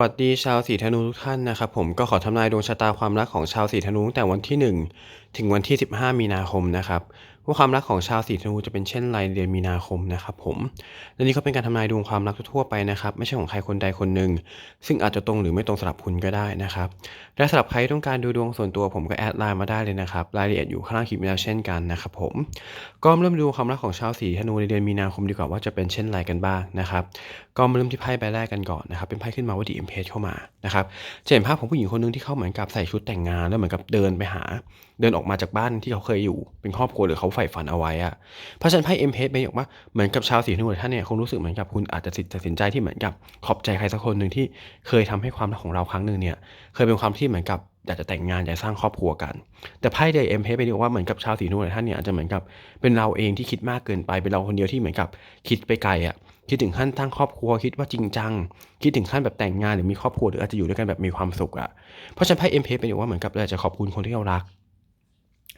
สวัสดีชาวสีธนูทุกท่านนะครับผมก็ขอทำนายดวงชะตาความรักของชาวสีธนูตั้งแต่วันที่ 1ถึงวันที่ 15 มีนาคมนะครับว่าความรักของชาวสีธนูจะเป็นเช่นไรเดือนมีนาคมนะครับผมและนี่ก็เป็นการทำนายดวงความรักทั่วไปนะครับ ไม่ใช่ของใครคนใดคนหนึ่งซึ่งอาจจะตรงหรือไม่ตรงสำหรับคุณก็ได้นะครับและสำหรับใครต้องการดูดวงส่วนตัวผมก็แอดไลน์มาได้เลยนะครับรายละเอียดอยู่ข้างล่างคลิปนี้แล้วเช่นกันนะครับผมก็เริ่มดูความรักของชาวสีธนูในเดือนมีนาคมดีกว่าว่าจะเป็นเช่นไรกันบ้างนะครับก็มาเริ่มที่ไพ่ใบแรกกันก่อนนะครับเป็นไพ่ขึ้นมาว่าดีเอ็มเพจเข้ามานะครับจะเห็นภาพของผู้หญิงคนหนึงที่เขาเหมือนกับใส่ชุดแต่งงานแล้วเหมือนกับเดินไปหา เดินออกมาจากบ้านที่เขาเคยอยู่เป็นครอบครัวหรือเขาใฝ่ฝันเอาไว้อะเพราะฉะนั้นไพ่เอ็มเพเป็นบอกว่าเหมือนกับชาวสีธนูท่านเนี่ยคงรู้สึกเหมือนกับคุณอาจจะตัดสินใจที่เหมือนกับขอบใจใครสักคนหนึ่งที่เคยทำให้ความรักของเราครั้งหนึ่งเนี่ยเคยเป็นความที่เหมือนกับอยากจะแต่งงานอยากสร้างครอบครัวกัน แต่ไพ่เดย์เอ็มเพเป็นบอกว่าเหมือนกับชาวสีธนูท่านเนี่ยอาจจะเหมือนกับเป็นเราเองที่คิดมากเกินไปเป็นเราคนเดียวที่เหมือนกับคิดไปไกลอะคิดถึงขั้นตั้งครอบครัวคิดว่าจริงจัง คิดถึงขั้นแบบแต่งงานหรือมีครอบครัวหรืออาจจะอยู่ด้วยกันแบบมีความสุขอะเพราะฉันไพ่เอ็มเพเป็นอย่างว่าเหมือนกับเราจะขอบคุณคนที่เรารัก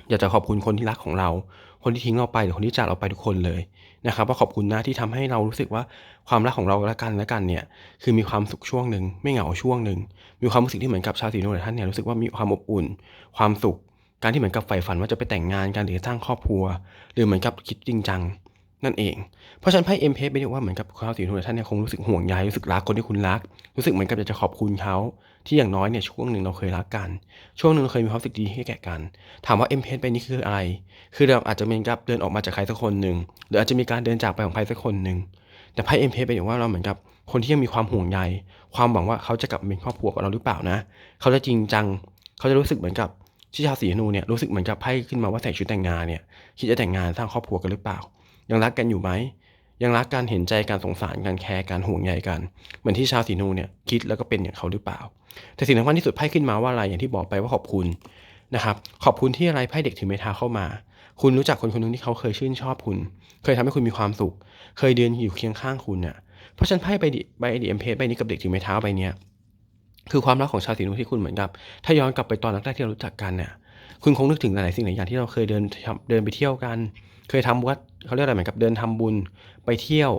อยากจะขอบคุณคนที่รักของเรา คนที่ทิ้งเราไปหรือคนที่จากเราไปทุกคนเลยนะครับว่าขอบคุณนะที่ทำให้เรารู้สึกว่าความรักของเราและกันและกันเนี่ยคือมีความสุขช่วงหนึ่งไม่เหงาช่วงหนึ่งมีความรู้สึกที่เหมือนกับชาวสีนหลายท่านเนี่ยรู้สึกว่ามีความอบอุ่น ความสุข การที่เหมือนกับใฝ่ฝันว่าจะไปแต่งงานกันหรือสร้างครอบครัว หรือเหมือนกับคิดจริงจังนั่นเอง เพราะฉะนั้นไพ่เอ็มเพเป็นว่าเหมือนกับชาวสีทุนท่านเนี่ยคงรู้สึกห่วงใยรู้สึกรักคนที่คุณรัก รู้สึกเหมือนกับอยากจะขอบคุณเขา ที่อย่างน้อยเนี่ยช่วงหนึ่งเราเคยรักกัน ช่วงหนึ่งเราเคยมีความรู้สึกดีให้แก่กัน ถามว่าเอ็มเพไปนี่คืออะไร คือเราอาจจะเป็นกับเดินออกมาจากใครสักคนหนึ่งหรืออาจจะมีการเดินจากไปของใครสักคนหนึ่งแต่ไพ่เอ็มเพเป็นอย่างว่าเราเหมือนกับคนที่ยังมีความห่วงใย ความหวังว่าเขาจะกลับมาเป็นครอบครัวกับเราหรือเปล่านะ เขาจะจริงจัง เขาจะรู้สึกเหมือนกับที่ชาวสีนูเนี่ยรู้สึกเหมือนกับไพ่ขึ้นมาว่าใส่ชุดแต่งงานเนี่ยคิดจะแต่งงานสร้างครอบครัวกันหรือเปล่า ยังรักกันอยู่ไหม ยังรักการเห็นใจการสงสารการแคร์การห่วงใยกัน เหมือนที่ชาวสีนูเนี่ยคิดแล้วก็เป็นอย่างเขาหรือเปล่า แต่สิ่งสำคัญที่สุดไพ่ขึ้นมาว่าอะไรอย่างที่บอกไปว่าขอบคุณนะครับขอบคุณที่อะไรไพ่เด็กถือไม้เท้าเข้ามา คุณรู้จักคนคนหนึงที่เขาเคยชื่นชอบคุณ เคยทำให้คุณมีความสุข เคยเดินอยู่เคียงข้างคุณเน่ะเพราะฉันไพ่ใบดิใบดีเอ็มเพสใบนี้กับเด็กถือไม้เท้าใบเนี้ยคือความรักของชาวสีนูที่คุณเหมือนกับ ถ้าย้อนกลับไปตอนแรกที่เรารู้จักกันเนี่ยคุณคงนึกถึงหลายสิ่งหลายอย่างที่เราเคยเดินเดินไปเที่ยวกัน เคยทำวัด เขาเรียกอะไรเหมือนกับเดินทำบุญไปเที่ยว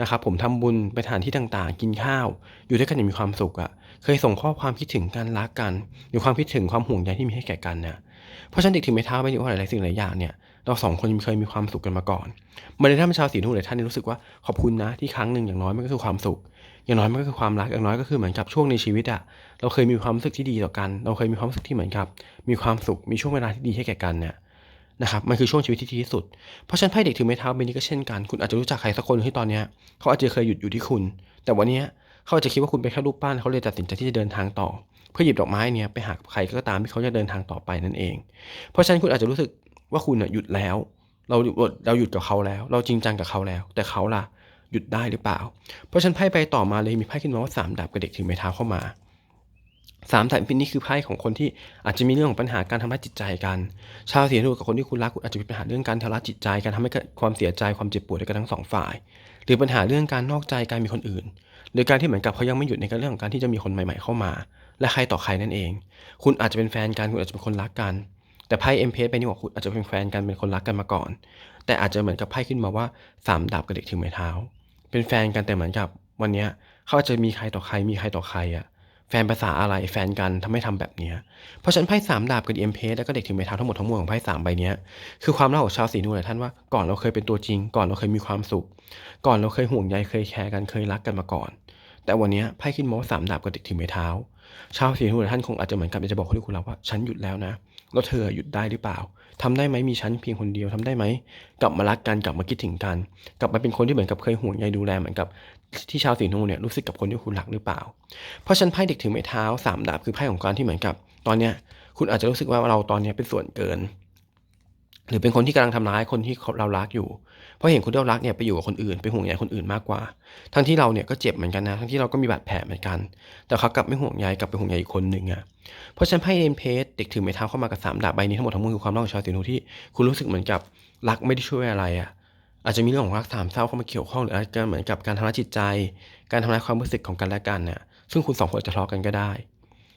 นะครับผมทำบุญไปสถานที่ต่างๆ กินข้าว อยู่ด้วยกันอย่างมีความสุขอะ่ะ เคยส่งข้อความคิดถึงกันรักกันหรือความคิดถึงความห่วงใยที่มีให้แก่กันเนี่ยเพราะฉะนั้นเด็กถึงไม่ท้าไปว่าหลายๆสิ่งหลายอย่างเนี่ยเราสองคนเคยมีความสุขกันมาก่อนมันเลยทำให้ชาวสีนุ่งหลายท่านรู้สึกว่าขอบคุณนะที่ครั้งหนึ่งอย่างน้อยมันก็คือความสุข อย่างน้อยมันก็คือความรักอย่างน้อยก็คือเหมือนกับช่วงในชีวิตอะเราเคยมีความรู้สึกที่ดีต่อกัน เราเคยมีความรู้สึกที่เหมือนกับ มีความสุขมีช่วงเวลาที่ดีให้แก่กันเนี่ย นะครับมันคือช่วงชีวิตที่ดีที่สุด เพราะฉะนั้นไพ่เด็กถือไม้เท้าใบนี้ก็เช่นกัน คุณอาจจะรู้จักใครสักคนที่ตอนนี้เขาอาจจะเคยหยุดอยู่ที่คุณ แต่วันนี้เขาอาจจะคิดว่าคุณเป็นแค่รูปปั้นเขาเลยตัดสินใจที่จะเดินทางต่อ เพื่อหยิบดอกไม้เนี่ยไปหาใครก็ตามที่เขาจะเดินทางต่อไปนั่นเอง เพราะฉะนั้นคุณอาจจะรู้สึกว่าคุณหยุดแล้ว เราเราหยุดกับเขาแล้ว เราจริงจังกับเขาแล้ว แต่เขาล่ะหยุดได้หรือเปล่า เพราะฉะนั้นไพ่ไปต่อมาเลยมีไพ่ขึ้นมาว่าสามดาบกับเด็กถือไม้เท้าเข้ามา สามสายพินนี่คือไพ่ของคนที่อาจจะมีเรื่องของปัญหาการทำร้ายจิตใจกัน ชาวเสียนูกับคนที่คุณรักคุณอาจจะมีปัญหาเรื่องการทำร้ายจิตใจการทำให้เกิดความเสียใจความเจ็บปวดด้วยกันทั้งสองฝ่าย หรือปัญหาเรื่องการนอกใจการมีคนอื่น หรือการที่เหมือนกับเขายังไม่หยุดในเรื่องของการที่จะมีคนใหม่ๆเข้ามา และใครต่อใครนั่นเอง คุณอาจจะเป็นแฟนกันคุณอาจจะเป็นคนรักกัน แต่ไพ่เอ็มเพสไปนี่ว่าคุณอาจจะเป็นแฟนกันเป็นคนรักกันมาก่อน แต่อาจจะเหมือนกับไพ่ขึ้นมาว่าสามดาบกับเด็กถือไม้เท้า เป็นแฟนกันแต่เหมือนกับวันนี้เขาอาจจะมีใครต่อใครมีใครต่อใครอะ แฟนภาษาอะไรแฟนกันทำให้ทำแบบนี้ เพราะฉะนั้นไพ่สามดาบกับเอ็มเพสแล้วก็เด็กถึงไม้เท้าทั้งหมดทั้งมวลของไพ่สามใบนี้คือความรักของชาวสีนูหลท่านว่าก่อนเราเคยเป็นตัวจริง ก่อนเราเคยมีความสุข ก่อนเราเคยห่วงใยเคยแคร์กันเคยรักกันมาก่อน แต่วันนี้ไพ่ขึ้นมาว่าสามดาบกับเด็กถึงไม้เท้า ชาวสีนูหลท่านคงอาจจะเหมือนกับจะบอกคนที่คุณรักว่าฉันหยุดแล้วนะแล้วเธอหยุดได้หรือเปล่าทำได้ไหมมีฉันเพียงคนเดียวทำได้ไหมกลับมารักกันกลับมาคิดถึงกัน กลับมาเป็นคนที่เหมือนกับเคยห่วงใยดูแลเหมือนกับ ที่ชาวสีนูเนี่ยรู้สึกกับคนที่คุณรักหรือเปล่า เพราะฉันไพ่เด็กถือไม้เท้าสามดาบคือไพ่ของการที่เหมือนกับ ตอนเนี้ยคุณอาจจะรู้สึกว่าเราตอนนี้เป็นส่วนเกิน หรือเป็นคนที่กำลังทำร้ายคนที่เรารักอยู่ เพราะเห็นคนที่เรารักเนี่ยไปอยู่กับคนอื่นไปห่วงใยคนอื่นมากกว่า ทั้งที่เราเนี่ยก็เจ็บเหมือนกันนะทั้งที่เราก็มีบาดแผลเหมือนกัน แต่เขากลับไม่ห่วงใยกลับไปห่วงใยอีกคนหนึ่งอะเพราะฉันไพ่เอ็นเพสเด็กถือไม้เท้าเข้ามากับสามดาบใบนี้ทั้งหมดทั้งมวลคือความรักของชาวสีนูที่คุณรู้สึกเหมือนกับรักไม่ได้ช่วยอะไรอะ อาจจะมีเรื่องของรักสามเศร้าเข้ามาเกี่ยวข้องหรืออาจจะเหมือนกับการทำร้ายจิตใจ การทำลายความรู้สึกของกันและกันเนี่ยซึ่งคุณสองคนอาจจะทะเลาะกันก็ได้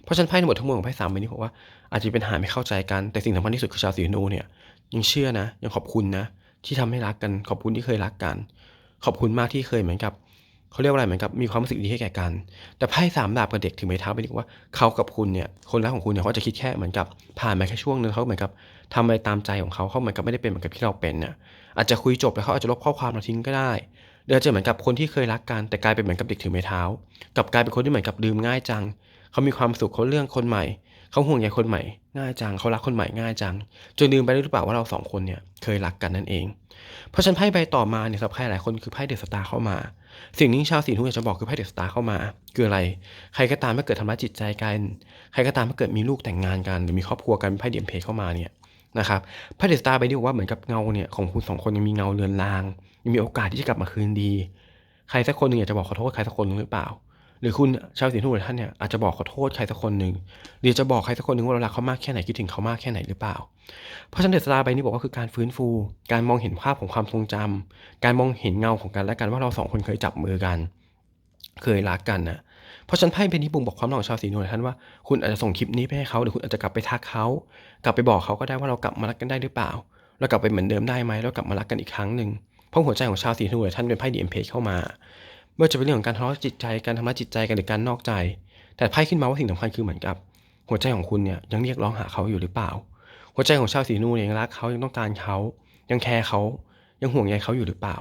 เพราะฉะนั้นไพ่ทั้งหมดทั้งมวลของไพ่สามใบนี้บอกว่าอาจจะเป็นหาไม่เข้าใจกันแต่สิ่งสำคัญที่สุดคือชาวสีนูเนี่ยยังเชื่อนะยังขอบคุณนะที่ทำให้รักกันขอบคุณที่เคยรักกัน ขอบคุณมากที่เคยเหมือนกับ เขาเรียกว่าอะไรเหมือนกับมีความรู้สึกดีให้แก่กัน แต่ไพ่สามดาบกับเด็กถึงไม้เท้าไปถึงว่าเขากับคุณเนี่ยคนรักของคุณเนี่ยเขาจะคิดแค่เหมือนกับผ่านมาแค่ช่วงนึงเขาเหมือนกับทำอะไรตามใจของเขาเขาเหมือนกับไม่ได้เป็นเหมือนกับที่เราเป็นเนี่ยอาจจะคุยจบแล้วเขาอาจจะลบข้อความเราทิ้งก็ได้หรืออาจะเหมือนกับคนที่เคยรักกันแต่กลายเป็นเหมือนกับเด็กถือไม้เท้า กับกลายเป็นคนที่เหมือนกับลืมง่ายจัง เขามีความสุขเขาเรื่องคนใหม่ เขาห่วงใยคนใหม่ ง่ายจัง เขารักคนใหม่ง่ายจัง จนลืมไปหรือเปล่าว่าเราสองคนเนี่ยเคยรักกันนั่นเอง เพราะฉันไพ่ใบต่อมาเนี่ยสำหรับใครหลายคนคือไพ่เดอะสตาร์เข้ามา สิ่งนี้ชาวสีทุกอยากจะบอกคือไพ่เดอะสตาร์เข้ามา คืออะไร ใครก็ตามที่เกิดทำร้ายจิตใจกัน ใครก็ตามที่เกิดมีลูกแต่งงานกัน หรือมีครอบครัวกันไพ่เดียมเพเข้ามาเนี่ยนะครับไพ่เดอะสตาร์ไปดีว่าเหมือนกับเงาเนี่ยของคุณสองคนยังมีเงาเรือนลางยังมีโอกาสที่จะกลับมาคืนดี ใครสักคนหนึ่งอยากจะบอกขอโทษใครสักคนหรือเปล่า หรือคุณชาวสีทุกท่านเนี่ยอาจจะบอกขอโทษใครสักคนหนึ่งหรือจะบอกใครสักคนหนึ่งว่าเรารักเขามากแค่ไหนคิดถึงเขามากแค่ไหนหรือเปล่า เพราะฉะนั้นเดอะสตาใบนี้บอกว่าคือการฟื้นฟู การมองเห็นภาพของความทรงจำการมองเห็นเงาของกันและกันว่าเราสองคนเคยจับมือกัน เคยรักกันนะเพราะฉันไพ่เป็นนี้บ่งบอกความรักของชาวสีนวลท่านว่าคุณอาจจะส่งคลิปนี้ไปให้เขาหรือคุณอาจจะกลับไปทักเขากลับไปบอกเขาก็ได้ว่าเรากลับมารักกันได้หรือเปล่า เรากลับไปเหมือนเดิมได้ไหมแล้วกลับมารักกันอีกครั้งหนึ่งเพราะหัวใจของชาวสีนวลท่านเป็นไพ่ดีเอ็มเพเข้ามา ไม่ว่าจะเป็นเรื่องของการทะเลาะจิตใจการทำร้ายจิตใจกันหรือการนอกใจ แต่ไพ่ขึ้นมาว่าสิ่งสำคัญคือเหมือนกับ หัวใจของคุณเนี่ยยังเรียกร้องหาเขาอยู่หรือเปล่า หัวใจของชาวสีนูนยังรักเขายังต้องการเขา ยังแคร์เขายังห่วงใยเขาอยู่หรือเปล่า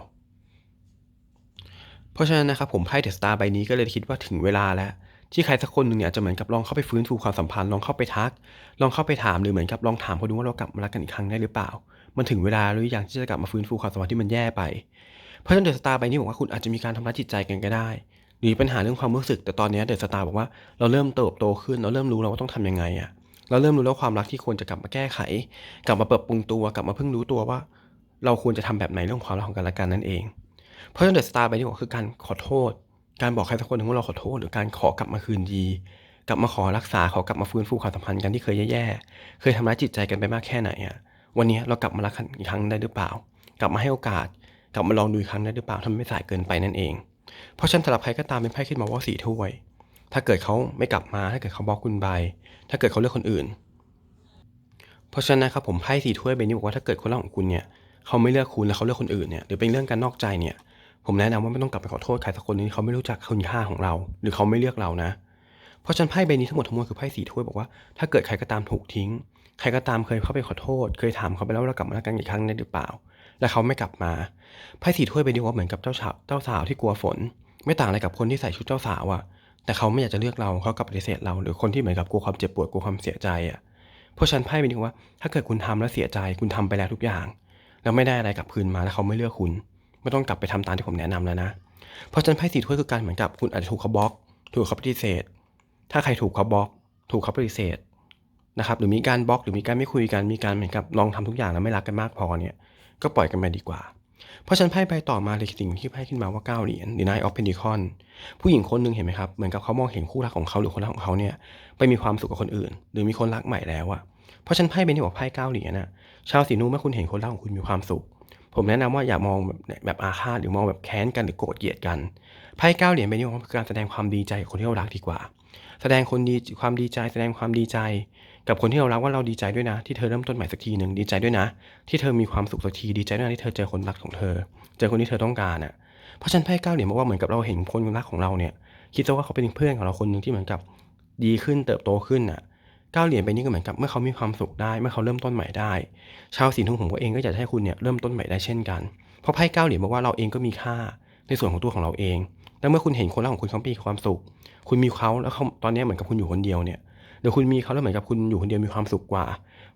เพราะฉะนั้นนะครับผมไพ่เดอะสตาร์ใบนี้ก็เลยคิดว่าถึงเวลาแล้วที่ใครสักคนหนึ่งเนี่ยจะเหมือนกับลองเข้าไปฟื้นฟูความสัมพันธ์ลองเข้าไปทัก ลองเข้าไปถามหรือเหมือนกับลองถามเขาดูว่าเรากลับมารักกันอีกครั้งได้หรือเปล่า มันถึงเวลาหรือยังที่จะกลับมาฟื้นฟูความสัมพันธ์ที่มันแย่ไป เพราะฉะนั้นเดอะสตาร์ใบนี้บอกว่าคุณอาจจะมีการทำร้ายจิตใจกันก็ได้ หรือปัญหาเรื่องความรู้สึก แต่ตอนนี้เดอะสตาร์บอกว่าเราเริ่มเติบโตขึ้น เราเริ่มรู้แล้วว่าต้องทำยังไงอะเราเริ่มรู้แล้วความรักที่ควรจะกลับมาแก้ไข กลับมาปรับปรุงตัว กลับมาเพิ่งรู้ตัวว่า เราควรจะทำแบบไหนเรื่องความรักของกันและกันนั่นเอง เพราะฉะนั้นเดอะสตาร์ใบนี้บอกคือการขอโทษ การบอกใครสักคนหนึ่งว่าเราขอโทษ หรือการขอกลับมาคืนดี กลับมาขอรักษา ขอกลับมาฟื้นฟูความสัมพันธ์กันที่เคยแย่ๆ เคยทำร้ายจิตใจกันไปมากแค่ไหนอะวันนี้เรากลับมารักกันอีกครั้งได้หรือเปล่า กลับมาให้โอกาส กลับมาลองดูอีกครั้งได้หรือเปล่าถ้ามันไม่สายเกินไปนั่นเอง เพราะฉันสำหรับใครก็ตามเป็นไพ่ขึ้นมาว่าสี่ถ้วย ถ้าเกิดเขาไม่กลับมาถ้าเกิดเขาบล็อกคุณไปถ้าเกิดเขาเลือกคนอื่น เพราะฉะนั้นนะครับผมไพ่สี่ถ้วยใบนี้บอกว่าถ้าเกิดคนรักของคุณเนี่ยเขาไม่เลือกคุณแล้วเขาเลือกคนอื่นเนี่ยหรือเป็นเรื่องการนอกใจเนี่ย ผมแนะนำว่าไม่ต้องกลับไปขอโทษใครสักคนนึงที่เขาไม่รู้จักคุณค่าของเรา หรือเขาไม่เลือกเรานะ เพราะฉะนันไพ่ใบนี้ทั้งหมดทั้งมวลคือไพ่สี่ถ้วยบอกว่าถ้าเกิดใครก็ตามถูกทิ้งใครก็ตามเคยเข้าไปขอโทษ เคยถามเขาไปแล้วว่าเรากลับมารักกันอีกครั้งได้หรือเปล่า และเขาไม่กลับมาไพ่สี่ถ้วยใบนี้ว่าเหมือนกับเจ้าสาวเจ้าสาวที่กลัวฝน ไม่ต่างอะไรกับคนที่ใส่ชุดเจ้าสาวอะแต่เขาไม่อยากจะเลือกเราเขากลับปฏิเสธเราหรือคนที่เหมือนกับกลัวความเจ็บปวดกลัวความเสียใจอะเพราะฉันไพ่ใบนี้ว่า ถ้าเกิดคุณทำแล้วเสียใจคุณทำไปแล้วทุกอย่าง แล้วไม่ได้อะไรกลับคืนมาแล้วเขาไม่เลือกคุณ ไม่ต้องกลับไปทำตามที่ผมแนะนำแล้วนะ เพราะฉันไพ่สี่ถ้วยคือการเหมือนกับคุณอาจจะถูกเขาบล็อก ถูกเขาปฏิเสธ ถ้าใครถูกเขาบล็อก ถูกเขาปฏิเสธนะครับหรือมีการบล็อกหรือมีการไม่คุยกันมีการเหมือนกับลองทำทุกอย่างแล้วไม่รักกันมากพอเนี่ย ก็ปล่อยกันไปดีกว่า เพราะฉันไพ่ใบต่อมาเลยสิ่งที่ไพ่ขึ้นมาว่าเก้าเหรียญ The Knight of Pentacles ผู้หญิงคนหนึ่งเห็นไหมครับ เหมือนกับเขามองเห็นคู่รักของเขาหรือคนรักของเขาเนี่ยไปมีความสุขกับคนอื่น หรือมีคนรักใหม่แล้วอะเพราะฉันไพ่เป็นที่บอกไพ่เก้าเหรียญนะชาวสีนูเมื่อคุณเห็นคนรักของคุณมีความสุข ผมแนะนำว่าอย่ามองแบบแบบอาฆาตหรือมองแบบแค้นกันหรือโกรธเกลียดกันไพ่เก้าเหรียญเป็นที่บอกคือการแสดงความดีใจกับคนที่เรารักดีกว่า แสดงคนดีความดีใจ แสดงความดีใจ กับคนที่เรารักว่าเราดีใจด้วยนะ ที่เธอเริ่มต้นใหม่สักทีหนึ่งดีใจด้วยนะ ที่เธอมีความสุขสักทีดีใจด้วยนะที่เธอเจอคนรักของเธอ เจอคนที่เธอต้องการอะเพราะฉันไพ่เก้าเหรียญบอกว่าเหมือนกับเราเห็นคนรักของเราเนี่ย คิดซะว่าเขาเป็นเพื่อนของเราคนหนึ่งที่เหมือนกับดีขึ้นเติบโตขึ้นอะก้าเหรียญไปนี้ก็เหมือนกับเมื่อเขามีความสุขได้เมื่อเขาเริ่มต้นใหม่ได้ ชาวสีทุ่งผมก็เองก็อยากให้คุณเนี่ยเริ่มต้นใหม่ได้เช่นกัน เพราะไพ่ก้าเหรียญบอกว่าเราเองก็มีค่าในส่วนของตัวของเราเอง แล้วเมื่อคุณเห็นคนรักของคุณเขามีความสุข คุณมีเขาแล้วเขาตอนนี้เหมือนกับคุณอยู่คนเดียวเนี่ยเดี๋ยวคุณมีเขาแล้วเหมือนกับคุณอยู่คนเดียวมีความสุขกว่า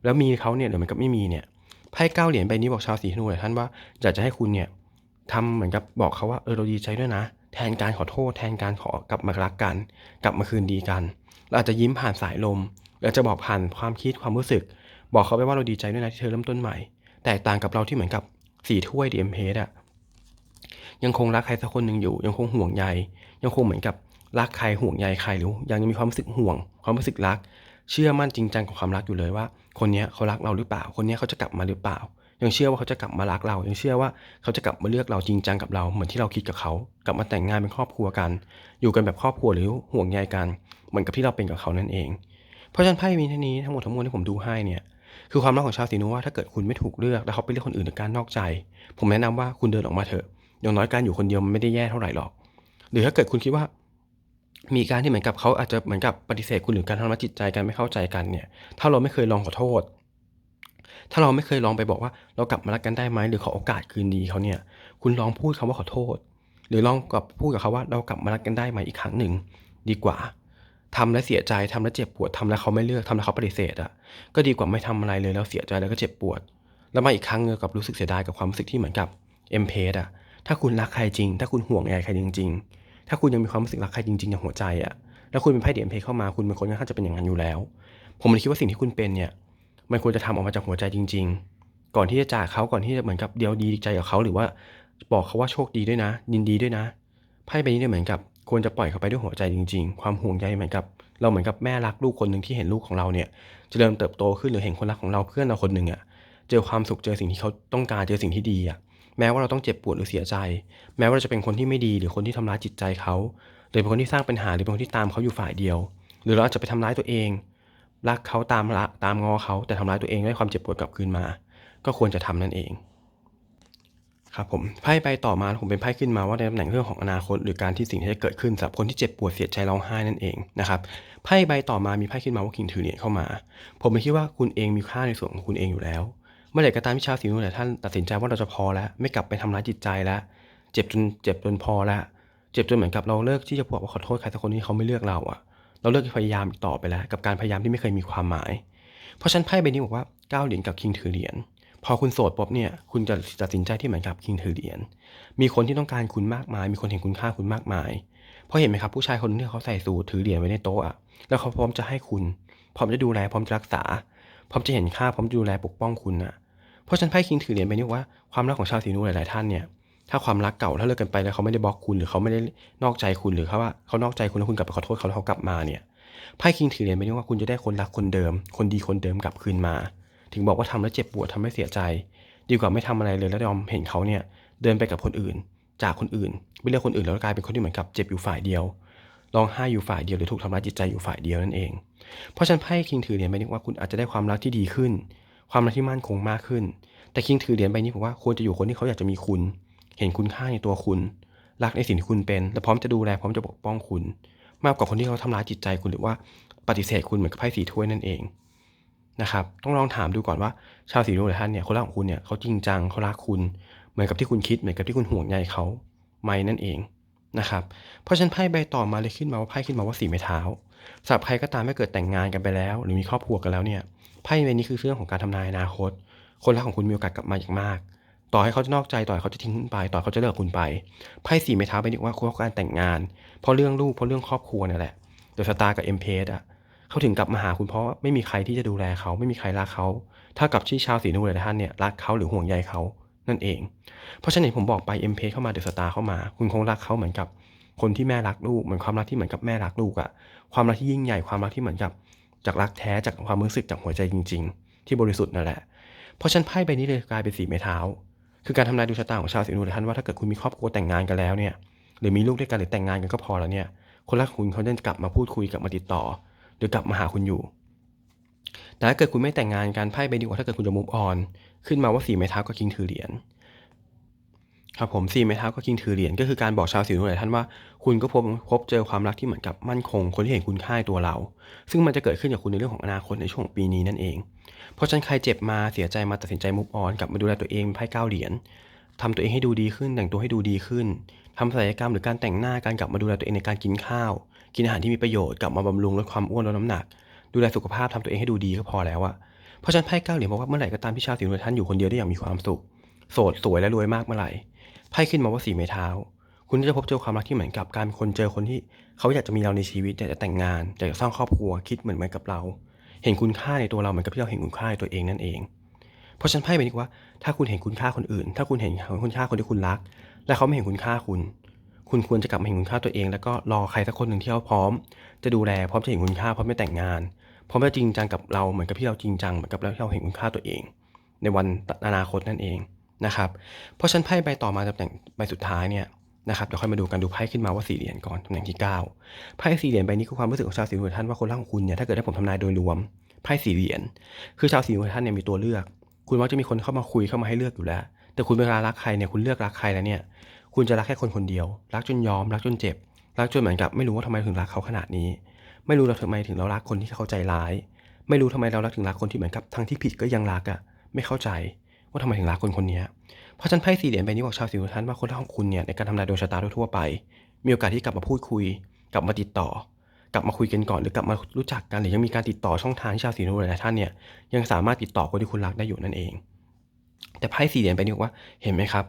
แล้วมีเขาเนี่ยเดี๋ยวเหมือนกับไม่มีเนี่ยไพ่เก้าเหรียญใบนี้บอกชาวสีธนูหลายท่านว่าอยากจะให้คุณเนี่ยทำเหมือนกับบอกเขาว่าเออเราดีใจด้วยนะ แทนการขอโทษ แทนการขอกลับมารักกัน กลับมาคืนดีกันเราอาจจะยิ้มผ่านสายลมเราจะบอกผ่านความคิดความรู้สึก บอกเขาไปว่าเราดีใจด้วยนะที่เธอเริ่มต้นใหม่ แตกต่างกับเราที่เหมือนกับสี่ถ้วยดีเอ็มเพสอะยังคงรักใครสักคนหนึ่งอยู่ ยังคงห่วงใยยังคงเหมือนกับ รักใครห่วงใยใครหรือยังมีความรู้สึกห่วง ความรู้สึกรัก เชื่อมั่นจริงจังกับความรักอยู่เลยว่า คนนี้เขารักเราหรือเปล่า คนนี้เขาจะกลับมาหรือเปล่า ยังเชื่อว่าเขาจะกลับมารักเรา ยังเชื่อว่าเขาจะกลับมาเลือกเราจริงจังกับเราเหมือนที่เราคิดกับเขา กลับมาแต่งงานเป็นครอบครัวกัน อยู่กันแบบครอบครัวหรือห่วงใยกัน เหมือนกับที่เราเป็นกับเขานั่นเอง เพราะฉะนั้นไพ่มีเท่านี้ทั้งหมดทั้งมวลที่ผมดูให้เนี่ยคือความรักของชาวสีนูว่าถ้าเกิดคุณไม่ถูกเลือกแล้วเขาไปเลือกคนอื่นในการนอกใจ ผมแนะนำว่าคุณเดินออกมาเถอะอย่างน้อยการอยู่คนเดียวมันไม่ได้แย่เท่าไหร่หรอก หรือถ้าเกิดคุณคิดว่า มีการที่เหมือนกับเขาอาจจะเหมือนกับปฏิเสธคุณหรือการทำร้ายจิตใจกันไม่เข้าใจกันเนี่ย ถ้าเราไม่เคยลองขอโทษ ถ้าเราไม่เคยลองไปบอกว่าเรากลับมารักกันได้ไหมหรือขอโอกาสคืนดีเขาเนี่ย คุณลองพูดคำว่าขอโทษ หรือลองกับพูดกับเขาว่าเรากลับมารักกันได้ไหมอีกครั้งหนึ่งดีกว่าทำแล้วเสียใจทำแล้วเจ็บปวดทำแล้วเขาไม่เลือกทำแล้วเขาปฏิเสธอะก็ดีกว่าไม่ทำอะไรเลยแล้วเสียใจแล้วก็เจ็บปวด แล้วมาอีกครั้งเงกับรู้สึกเสียดายกับความรู้สึกที่เหมือนกับเอ็มเพสอะถ้าคุณรักใครจริง ถ้าคุณห่วงใยใครจริง ๆ ถ้าคุณยังมีความรู้สึกรักใครจริงๆอย่างหัวใจอะแล้วคุณเป็นไพ่เดียมเพเข้ามาคุณเป็นคนค่อนข้าจะเป็นอย่างนั้นอยู่แล้ว ผมเลยคิดว่าสิ่งที่คุณเป็นเนี่ยมันควรจะทำออกมาจากหัวใจจริง ๆ ก่อนที่จะจากเขาก่อนที่จะเหมือนกับเดียวดีใจกับเขาหรือว่าบอกเขาว่าโชคดีด้วยนะยินดีด้วยนะไพ่ใบนี้เนี่ยเหมือนกับควรจะปล่อยเขาไปด้วยหัวใจจริง ๆ ความห่วงใยเหมือนกับ เราเหมือนกับแม่รักลูกคนหนึ่งที่เห็นลูกของเราเนี่ยจเจริญเติบโตขึ้นหรือเห็นคนรักของเราเพื่อนเราคนหนึ่งอะ่ะเจอความสุขเจอสิ่งที่เขาต้องการเจอสิ่งที่ดีอะ่ะ แม้ว่าเราต้องเจ็บปวดหรือเสียใจ แม้ว่าเราจะเป็นคนที่ไม่ดีหรือคนที่ทำร้ายจิตใจเขาหรือเป็นคนที่สร้างปัญหาหรือเป็นคนที่ตามเขาอยู่ฝ่ายเดียว หรือเราอาจจะไปทำร้ายตัวเองรักเขาตามละตามงอเขาแต่ทำร้ายตัวเองได้ความเจ็บปวดกลับคืนมา ก็ควรจะทำนั่นเองครับผมไพ่ใบต่อมาผมเป็นไพ่ขึ้นมาว่าในตำแหน่งเรื่องของอนาคต หรือการที่สิ่งที่จะเกิดขึ้นสำหรับคนที่เจ็บปวดเสียใจร้องไห้นั่นเองนะครับไพ่ใบต่อมามีไพ่ขึ้นมาว่าคิงถือเหรียญเข้ามา ผมไม่คิดว่าคุณเองมีค่าในส่วนของคุณเองอยู่แล้ว เมื่อไหร่ก็ตามที่ชาวสีนุ่นหลายท่านตัดสินใจว่าเราจะพอแล้ว ไม่กลับไปทำร้ายจิตใจแล้วเจ็บจนเจ็บจนพอแล้วเจ็บจนเหมือนกับเราเลิกที่จะบอกว่าขอโทษใครสักคนที่เขาไม่เลือกเราอะเราเลิกพยายามอีกต่อไปแล้ว กับการพยายามที่ไม่เคยมีความหมาย เพราะฉันไพ่ใบนี้บอกว่าก้าวเหรียญกับคิงถือเหรียญพอคุณโสดปุ๊บเนี่ยคุณจะตัดสินใจที่เหมือนกับคิงถือเหรียญมีคนที่ต้องการคุณมากมาย มีคนเห็นคุณค่าคุณมากมายเพราะเห็นไหมครับผู้ชายคนนึงที่เขาใส่สูทถือเหรียญไว้ในโต๊ะอะแล้วเขาพร้อมจะให้คุณ พร้อมจะดูแลพร้อมจะรักษา พร้อมจะเห็นค่าพร้อมดูแลปกป้องคุณอะเพราะฉันไพ่คิงถือเหรียญไปนี่ว่าความรักของชาวสีนูหลายๆท่านเนี่ยถ้าความรักเก่าถ้าเลิกกันไปแล้วเขาไม่ได้บล็อกคุณหรือเขาไม่ได้นอกใจคุณหรือเขาว่าเขานอกใจคุณแล้วคุณกลับไปขอโทษเขาแล้วเขากลับมาเนี่ยไพ่คิงถือเหรียญไปนี่ว่าคุณจะได้คนรักคนเดิม คนดีคนเดิมกลับคืนมา ถึงบอกว่าทำแล้วเจ็บปวดทำให้เสียใจ ดีกว่าไม่ทำอะไรเลยแล้วยอมเห็นเขาเนี่ยเดินไปกับคนอื่น จากคนอื่นไม่เลือกคนอื่นแล้วกลายเป็นคนที่เหมือนกับเจ็บอยู่ฝ่ายเดียว ร้องไห้อยู่ฝ่ายเดียวหรือถูกทำร้ายจิตใจอยู่ฝ่ายเดียวนั่นเอง เพราะฉะนั้นไพ่คิงถือเหรียญใบนี้ว่าคุณอาจจะได้ความรักที่ดีขึ้น ความรักที่มั่นคงมากขึ้น แต่คิงถือเหรียญใบนี้ผมว่าควรจะอยู่คนที่เขาอยากจะมีคุณ เห็นคุณค่าในตัวคุณ รักในสิ่งที่คุณเป็น และพร้อมจะดูแลพร้อมจะปกป้องคุณ มากกว่าคนที่เขาทำร้ายจิตใจคุณหรือว่าปฏิเสธคุณเหมือนกับไพ่สีถ้วยนั่นเองนะครับต้องลองถามดูก่อนว่าชาวสีนุ่หลายท่านเนี่ยคนรักของคุณเนี่ยเขาจริงจังเขารักคุณ เหมือนกับที่คุณคิดเหมือนกับที่คุณห่วงใยเขาไหมนั่นเอง นะครับ เพราะฉะนั้นไพ่ใบต่อมาเลยขึ้นมาว่าไพ่ขึ้นมาว่าสีไม้เท้าสำหรับใครก็ตามไม่เกิดแต่งงานกันไปแล้ว หรือมีครอบครัวกันแล้วเนี่ยไพ่ใบนี้คือเรื่องของการทำนายอนาคต คนรักของคุณมีโอกาสกลับมาอย่างมาก ต่อให้เขาจะนอกใจต่อให้เขาจะทิ้งคุณไป ต่อเขาจะเลิกคุณไปไพ่สีไม้เท้าไปนี่ว่าคุณการแต่งงาน เพราะเรื่องลูกเพราะเรื่องครอบครัวนี่แหละเดอะสตาร์กับเอ็มเพสอะเขาถึงกลับมาหาคุณเพราะไม่มีใครที่จะดูแลเขาไม่มีใครรักเขาถ้ากับที่ชาวสีนุ่หลยท่านเนี่ยรักเขาหรือห่วงใยเขา นั่นเอง เพราะฉะนั้นผมบอกไปเอ็มเพเข้ามาเดอะสตาร์เข้ามา คุณคงรักเขาเหมือนกับคนที่แม่รักลูกเหมือนความรักที่เหมือนกับแม่รักลูกอะความรักที่ยิ่งใหญ่ความรักที่เหมือนกับ จากรักแท้จากความรู้สึกจากหัวใจจริง ๆ ที่บริสุทธิ์นั่นแหละ เพราะฉันไพ่ใบนี้เลยกลายเป็นสีไม้เท้า คือการทำนายดวงชะตาของชาวสีนูท่านว่าถ้าเกิดคุณมีครอบครัวแต่งงานกันแล้วเนี่ยหรือมีลูกด้วยกันหรือแต่งงานกันก็พอแล้วเนี่ย คนรักคุณเขาจะกลับมาพูดคุยกลับมาติดต่อ หรือกลับมาหาคุณอยู่ แต่ถ้าเกิดคุณไม่แต่งงานกันไพ่ใบดีกว่าถ้าเกิดคุณจะมุฟออน ขึ้นมาว่าสีไม้เท้าก็คิงถือเหรียญครับผมสี่ไม้เท้าก็คิงถือเหรียญก็คือการบอกชาวสิวหลายท่านว่าคุณก็พบพบเจอความรักที่เหมือนกับมั่นคง คนที่เห็นคุณค่าตัวเรา ซึ่งมันจะเกิดขึ้นกับคุณในเรื่องของอนาคตในช่วงปีนี้นั่นเอง เพราะฉะนั้นใครเจ็บมาเสียใจมาตัดสินใจมุกออนกลับมาดูแลตัวเองไพ่เก้าเหรียญทำตัวเองให้ดูดีขึ้น แต่งตัวให้ดูดีขึ้นทำศัลยกรรมหรือการแต่งหน้าการกลับมาดูแลตัวเองในการกินข้าว กินอาหารที่มีประโยชน์กลับมาบำรุงลดความอ้วนลดน้ำหนัก ดูแลสุขภาพทำตัวเองให้ดูดีก็พอแล้วอะ เพราะฉะนั้นไพ่เก้าเหรียญบอกว่าเมื่อไหร่ก็ตามที่ชาวสิวท่านอยู่คนเดียวได้อย่างมีความสุข โสดสวยและรวยมากเมื่อไหร่ไพ่ขึ้นมาว่าสีไม้เท้า คุณจะพบเจอความรักที่เหมือนกับการคนเจอคนที่เขาอยากจะมีเราในชีวิตอยากจะแต่งงานอยากจะสร้างครอบครัวคิดเหมือนเหมือนกับเรา เห็นคุณค่าในตัวเราเหมือนกับที่เราเห็นคุณค่าในตัวเองนั่นเอง เพราะฉันไพ่ไปนี้ว่า ถ้าคุณเห็นคุณค่าคนอื่น ถ้าคุณเห็นคุณค่าคนที่คุณรัก และเขาไม่เห็นคุณค่าคุณ คุณควรจะกลับมาเห็นคุณค่าตัวเอง แล้วก็รอใครสักคนหนึ่งที่เขาพร้อม จะดูแลพร้อมจะเห็นคุณค่าพร้อมจะแต่งงาน พร้อมจะจริงจังกับเราเหมือนกับที่เราจริงจังเหมือนกับที่เราเห็นคุณค่าตัวเอง ในวันอนาคตนั่นเองนะครับเพราะฉันไพ่ใบต่อมาตำแหน่งใบสุดท้ายเนี่ยนะครับเดี๋ยวค่อยมาดูกันดูไพ่ขึ้นมาว่าสี่เหรียญก่อนตำแหน่งที่9ไพ่สี่เหรียญใบนี้คือความรู้สึกของชาวสีนุ่ท่านว่าคนรักของคุณเนี่ยถ้าเกิดได้ผมทำนายโดยรวมไพ่สี่เหรียญคือชาวสีนุ่ท่านเนี่ยมีตัวเลือก คุณว่าจะมีคนเข้ามาคุยเข้ามาให้เลือกอยู่แล้ว แต่คุณเวลารักใครเนี่ยคุณเลือกรักใครแล้วเนี่ย คุณคุณจะรักแค่คนคนเดียว รักจนยอมรักจนเจ็บ รักจนเหมือนกับไม่รู้ว่าทำไมถึงรักเขาขนาดนี้ ไม่รู้เราทำไมถึงเรารักคนที่เขาใจร้าย ไม่รู้ทำไมเรารักถึงรักคนที่เหมือนกับทั้งที่ผิดก็ยังรักอะ่ะ ไม่เข้าใจว่าทำไมถึงรักคนคนนี้เพราะฉันไพ่สี่เหรียญใบนี้บอกชาวสิงห์ท่านว่าคนรักของคุณเนี่ยในการทำนายดวงชะตาทั่วไป มีโอกาสที่กลับมาพูดคุย กลับมาติดต่อ กลับมาคุยกันก่อนหรือกลับมารู้จักกันหรือยังมีการติดต่อช่องทางที่ชาวสิงห์หลายท่านเนี่ยยังสามารถติดต่อคนที่คุณรักได้อยู่นั่นเอง แต่ไพ่สี่เหรียญใบนี้บอกว่าเห็นไหมครับ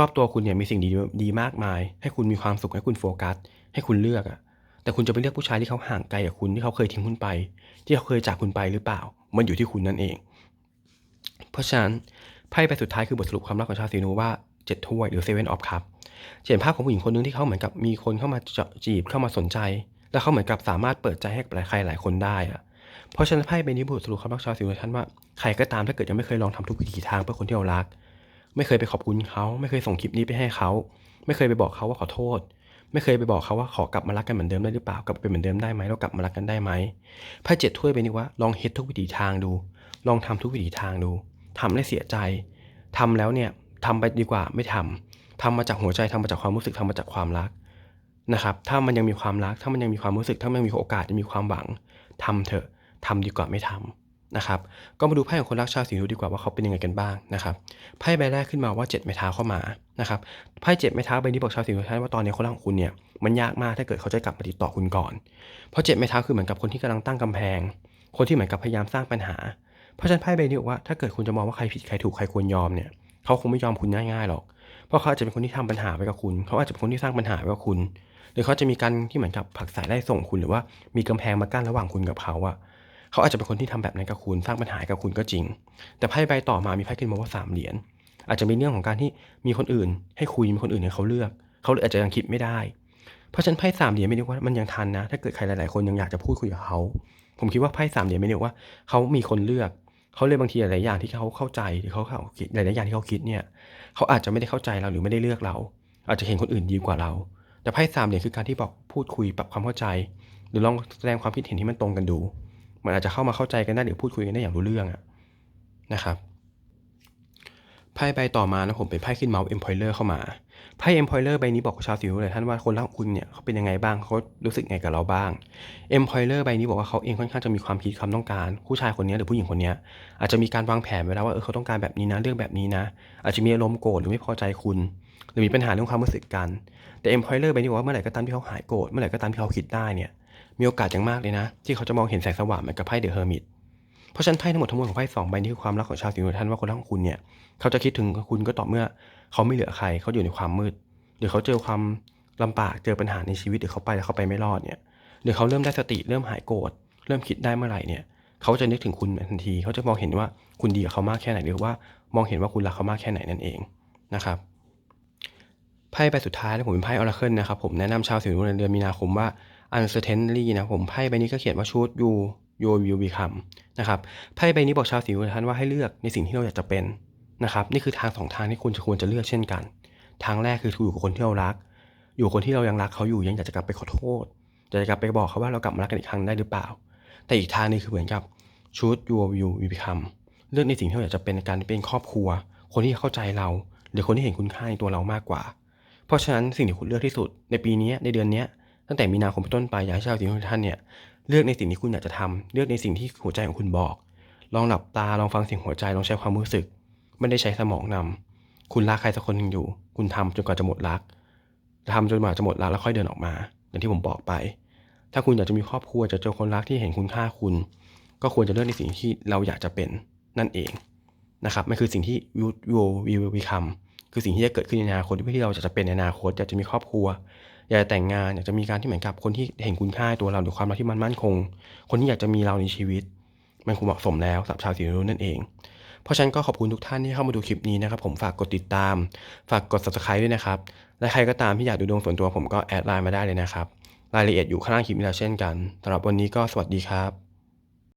รอบๆตัวคุณเนี่ยมีสิ่งดีดีมากมาย ให้คุณมีความสุขให้คุณโฟกัส ให้คุณเลือกอะ แต่คุณจะไปเลือกผู้ชายที่เขาห่างไกลจากคุณที่เขาเคยทิ้งคุณไป ที่เขาเคยจากคุณไปหรือเปล่า มันอยู่ที่คุณนั่นเอง เพราะฉะนั้นไพ่ใบสุดท้ายคือบทสรุปความรักของชาวสีนูว่าเจ็ดถ้วยหรือเซเว่นออฟคัพเห็นภาพของผู้หญิงคนนึงที่เขาเหมือนกับมีคนเข้ามาจีบเข้ามาสนใจ แล้วเขาเหมือนกับสามารถเปิดใจให้กับใครหลายคนได้อะเพราะฉะนั้นไพ่ใบนี้บทสรุปความรักชาวสีนูท่านว่าใครก็ตามถ้าเกิดยังไม่เคยลองทำทุกวิถีทางเพื่อคนที่เรารัก ไม่เคยไปขอบคุณเขา ไม่เคยส่งคลิปนี้ไปให้เขา ไม่เคยไปบอกเขาว่าขอโทษ ไม่เคยไปบอกเขาว่าขอกลับมารักกันเหมือนเดิมได้หรือเปล่ากลับไปเป็นเหมือนเดิมได้ไหมเรากลับมารักกันได้ไหมไพ่เจ็ดถ้วยไปนี่ว่าลองเฮ็ดทุกวิถีทางดู ลองทำทุกวิถีทางดูทำได้เสียใจทำแล้วเนี่ยทำไปดีกว่าไม่ทำทำมาจากหัวใจทำมาจากความรู้สึกทำมาจากความรักนะครับ ถ้ามันยังมีความรัก ถ้ามันยังมีความรู้สึก ถ้ามันยังมีโอกาสจะมีความหวังทำเถอะทำดีกว่าไม่ทำ นะครับ ก็มาดูไพ่ของคนรักชาวสิงห์ดูดีกว่าว่าเขาเป็นยังไงกันบ้างนะครับ ไพ่ใบแรกขึ้นมาว่าเจ็ดไม้เท้าเข้ามานะครับ ไพ่เจ็ดไม้เท้าใบนี้บอกชาวสิงห์ท่านว่าตอนนี้คนรักของคุณเนี่ยมันยากมากถ้าเกิดเขาจะกลับมาติดต่อคุณก่อน เพราะเจ็ดไม้เท้าคือเหมือนกับคนที่กำลังตั้งกำแพง คนที่เหมือนกับพยายามสร้างปัญหา เพราะฉะนั้นไพ่ใบนี้บอกว่าถ้าเกิดคุณจะมองว่าใครผิดใครถูกใครควรยอมเนี่ยเขาคงไม่ยอมคุณง่ายๆหรอก เพราะเขาอาจจะเป็นคนที่ทำปัญหาไว้กับคุณ เขาอาจจะเป็นคนที่สร้างปัญหาไว้กับคุณ หรือเขาจะมีการที่เหมือนกับผักสายไล่ส่งคุณหรือว่ามีกำแพงมากั้นระหว่างคุณกับเขาอะ เขาอาจจะเป็นคนที่ทำแบบนั้นกับคุณสร้างปัญหากับคุณก็จริง แต่ไพ่ใบต่อมามีไพ่ขึ้นมาว่าสามเหรียญอาจจะมีเรื่องของการที่มีคนอื่น ให้คุยมีคนอื่นให้เขาเลือก เขาเลยอาจจะยังคิดไม่ได้ เพราะฉะนั้นไพ่สามเหรียญไม่ได้ว่ามันยังทันนะ ถ้าเกิดใครหลายๆคนยังอยากจะพูดคุยกับเขาผมคิดว่าไพ่สามเหรียญไม่ได้ว่าเขามีคนเลือกเขาเลยบางทีหลายอย่างที่เขาเข้าใจหรือเขาเขาคิดหลายๆอย่างที่เขาคิดเนี่ยเขาอาจจะไม่ได้เข้าใจเราหรือไม่ได้เลือกเรา อาจจะเห็นคนอื่นดีกว่าเรา แต่ไพ่สามเหรียญคือการที่บอกพูดคุยปรับความเข้าใจ หรือลองแสดงความคิดเห็นที่มันตรงกันดู มันอาจจะเข้ามาเข้าใจกันได้หรือพูดคุยกันได้อย่างรู้เรื่องอะนะครับไพ่ใบต่อมานะผมเป็นไพ่ขึ้นเมาส์เอ็มพอยเลอร์เข้ามาไพ่เอ็มพอยเลอร์ใบนี้บอกกับชาวสิวเลยท่านว่าคนรักคุณเนี่ยเขาเป็นยังไงบ้างเขารู้สึกไงกับเราบ้างเอ็มพอยเลอร์ใบนี้บอกว่าเขาเองค่อนข้างจะมีความคิดความต้องการผู้ชายคนนี้หรือผู้หญิงคนนี้อาจจะมีการวางแผนไว้แล้วว่าเออเขาต้องการแบบนี้นะเรื่องแบบนี้นะ อาจจะมีอารมณ์โกรธหรือไม่พอใจคุณ หรือมีปัญหาเรื่องความรู้สึกกันแต่เอ็มพอยเลอร์ใบนี้บอกว่าเมื่อไหร่ก็ตามที่เขาหายโกรธเมื่อไหร่ก็ตามที่เขาคิดได้เนี่ย มีโอกาสอย่างมากเลยนะ ที่เขาจะมองเห็นแสงสว่างเหมือนกับไพ่เดอะเฮอร์มิตเพราะฉะนั้นไพ่ทั้งหมดทั้งมวลของไพ่สองใบนี้คือความรักของชาวสิงห์ท่านว่าคนรักของคุณเนี่ยเขาจะคิดถึงคุณก็ต่อเมื่อ เขาไม่เหลือใครเขาอยู่ในความมืดหรือเขาเจอความลำบากเจอปัญหาในชีวิตหรือเขาไปแล้วเขาไปไม่รอดเนี่ยหรือเขาเริ่มได้สติเริ่มหายโกรธเริ่มคิดได้เมื่อไหร่เนี่ยเขาจะนึกถึงคุณทันที เขาจะมองเห็นว่าคุณดีกับเขามากแค่ไหนหรือว่ามองเห็นว่าคุณรักเขามากแค่ไหนนั่นเองนะครับไพ่ใบสุดท้ายแล้วผมเป็นไพ่ออร์เคิลนะครับผมแนะนำชาวสิงห์ในเดือนมีนาคมว่า uncertainty นะผมไพ่ใบนี้ก็เขียนว่าชุด you you will become นะครับไพ่ใบนี้บอกชาวสิงห์ท่านว่าให้เลือกในสิ่งที่เราอยากจะเป็นนะครับนี่คือทางสองทางที่คุณจะควรจะเลือกเช่นกัน ทางแรกคืออยู่กับคนที่เรารัก อยู่คนที่เรายังรักเขาอยู่ยังอยากจะกลับไปขอโทษอยากจะกลับไปบอกเขาว่าเรากลับมารักกันอีกครั้งได้หรือเปล่า แต่อีกทางนึงคือเหมือนกับชุด you will become เลือกในสิ่งที่เราอยากจะเป็นการเป็นครอบครัว คนที่เข้าใจเรา หรือคนที่เห็นคุณค่าในตัวเรามากกว่า เพราะฉะนั้นสิ่งที่คุณเลือกที่สุด ในปีนี้ในเดือนนี้ ตั้งแต่มีนาคมเป็นต้นไปอยากให้ชาวสิงห์ท่านเนี่ยเลือกในสิ่งที่คุณอยากจะทำเลือกในสิ่งที่หัวใจของคุณบอก ลองหลับตาลองฟังเสียงหัวใจลองใช้ความรู้สึก ไม่ได้ใช้สมองนำคุณรักใครสักคนหนึ่งอยู่ คุณทำจนกว่าจะหมดรักทำจนกว่าจะหมดรักแล้วค่อยเดินออกมา อย่างที่ผมบอกไป ถ้าคุณอยากจะมีครอบครัวจะเจอคนรักที่เห็นคุณค่าคุณ ก็ควรจะเลือกในสิ่งที่เราอยากจะเป็นนั่นเองนะครับมันคือสิ่งที่ you will become คือสิ่งที่จะเกิดขึ้นในอนาคตที่เราจะเป็นในอนาคตอยากจะมีครอบครัว อยากจะแต่งงานอยากจะมีการที่เหมือนกับคนที่เห็นคุณค่าตัวเราหรือความรักที่มันมั่นคง คนที่อยากจะมีเราในชีวิต มันคงเหมาะสมแล้วสำหรับชาวสีรุ่นนั่นเอง เพราะฉะนั้นก็ขอบคุณทุกท่านที่เข้ามาดูคลิปนี้นะครับ ผมฝากกดติดตาม ฝากกด subscribe ด้วยนะครับ และใครก็ตามที่อยากดูดวงส่วนตัวผมก็แอดไลน์มาได้เลยนะครับ รายละเอียดอยู่ข้างล่างคลิปนี้แล้วเช่นกันสำหรับวันนี้ก็สวัสดีครับ